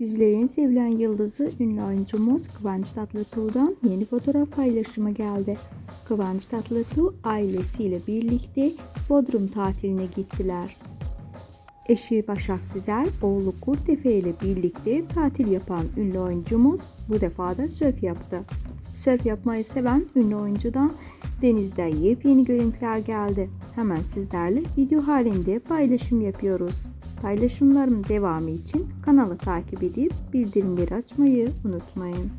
Dizilerin sevilen yıldızı ünlü oyuncumuz Kıvanç Tatlıtuğ'dan yeni fotoğraf paylaşımı geldi. Kıvanç Tatlıtuğ ailesiyle birlikte Bodrum tatiline gittiler. Eşi Başak Dizel, oğlu Kurtefe ile birlikte tatil yapan ünlü oyuncumuz bu defa da sörf yaptı. Sörf yapmayı seven ünlü oyuncudan denizde yepyeni görüntüler geldi. Hemen sizlerle video halinde paylaşım yapıyoruz. Paylaşımlarım devamı için kanalı takip edip bildirimleri açmayı unutmayın.